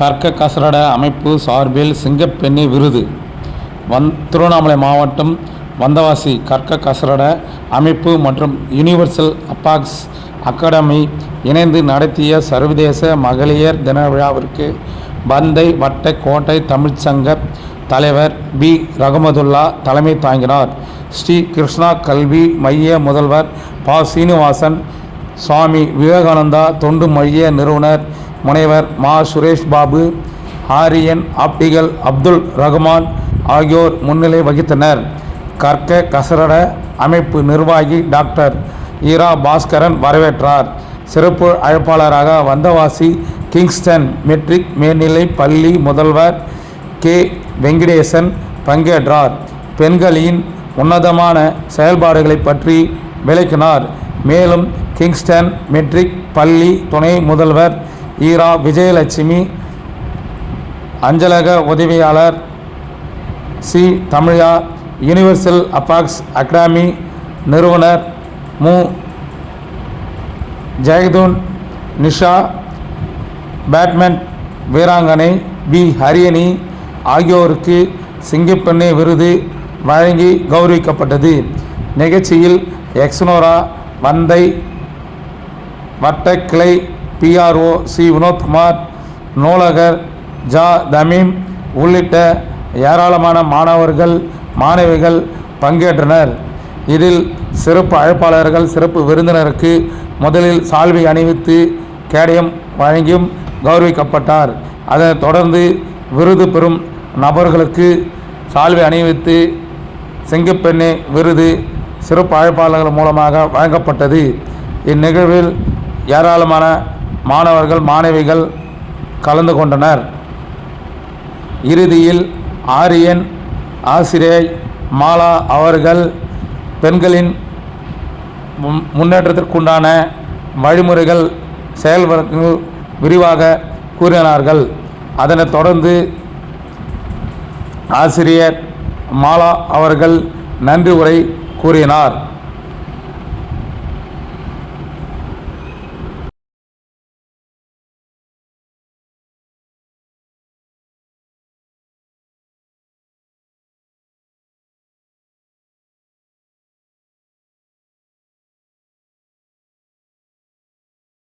கற்க கசரட அமைப்பு சார்பில் சிங்கப்பெண்ணி விருது. வந் திருவண்ணாமலை மாவட்டம் வந்தவாசி கற்க கசரட அமைப்பு மற்றும் யுனிவர்சல் அப்பாக்ஸ் அகாடமி இணைந்து நடத்திய சர்வதேச மகளிர் தின விழாவிற்கு பந்தை வட்ட கோட்டை தமிழ்ச்சங்க தலைவர் பி. ரகமதுல்லா தலைமை தாங்கினார். ஸ்ரீ கிருஷ்ணா கல்வி மைய முதல்வர் ப. சீனிவாசன் சுவாமி விவேகானந்தா தொண்டு மைய நிறுவனர் முனைவர் மா. சுரேஷ் பாபு ஆரியன் ஆப்டிகல் அப்துல் ரஹ்மான் ஆகியோர் முன்னிலை வகித்தனர். கற்க கசரட அமைப்பு நிர்வாகி டாக்டர் ஈரா பாஸ்கரன் வரவேற்றார். சிறப்பு அழைப்பாளராக வந்தவாசி கிங்ஸ்டன் மெட்ரிக் மேல்நிலை பள்ளி முதல்வர் கே. வெங்கடேசன் பங்கேற்றார். பெண்களின் உன்னதமான செயல்பாடுகளை பற்றி விளக்கினார். மேலும் கிங்ஸ்டன் மெட்ரிக் பள்ளி துணை முதல்வர் ஈரா விஜயலட்சுமி அஞ்சலக உதவியாளர் சி. தமிழா யுனிவர்சல் அப்பாக்ஸ் அகாடமி நிறுவனர் மு. ஜெயதுன் நிஷா பேட்மேன் வீராங்கனை பி. ஹரியணி ஆகியோருக்கு சிங்கப்பெண்ணை விருது வழங்கி கௌரவிக்கப்பட்டது. நிகழ்ச்சியில் எக்ஸ்னோரா வந்தை வட்டக்கிளை பிஆர்ஓ சி வினோத்குமார் நூலகர் ஜா தமீம் உள்ளிட்ட ஏராளமான மாணவர்கள் மாணவிகள் பங்கேற்றனர். இதில் சிறப்பு அழைப்பாளர்கள் சிறப்பு விருந்தினருக்கு முதலில் சால்வை அணிவித்து கேடயம் வழங்கியும் கௌரவிக்கப்பட்டார். அதனைத் தொடர்ந்து விருது பெறும் நபர்களுக்கு சால்வை அணிவித்து செங்கப்பெண்ணே விருது சிறப்பு அழைப்பாளர்கள் மூலமாக வழங்கப்பட்டது. இந்நிகழ்வில் ஏராளமான மாணவர்கள் மாணவிகள் கலந்து கொண்டனர். இறுதியில் ஆரியன் ஆசிரியை மாலா அவர்கள் பெண்களின் முன்னேற்றத்திற்குண்டான வழிமுறைகள் செயல்பாடுகள் விரிவாக கூறினார்கள். அதனைத் தொடர்ந்து ஆசிரியர் மாலா அவர்கள் நன்றி உரை கூறினார்.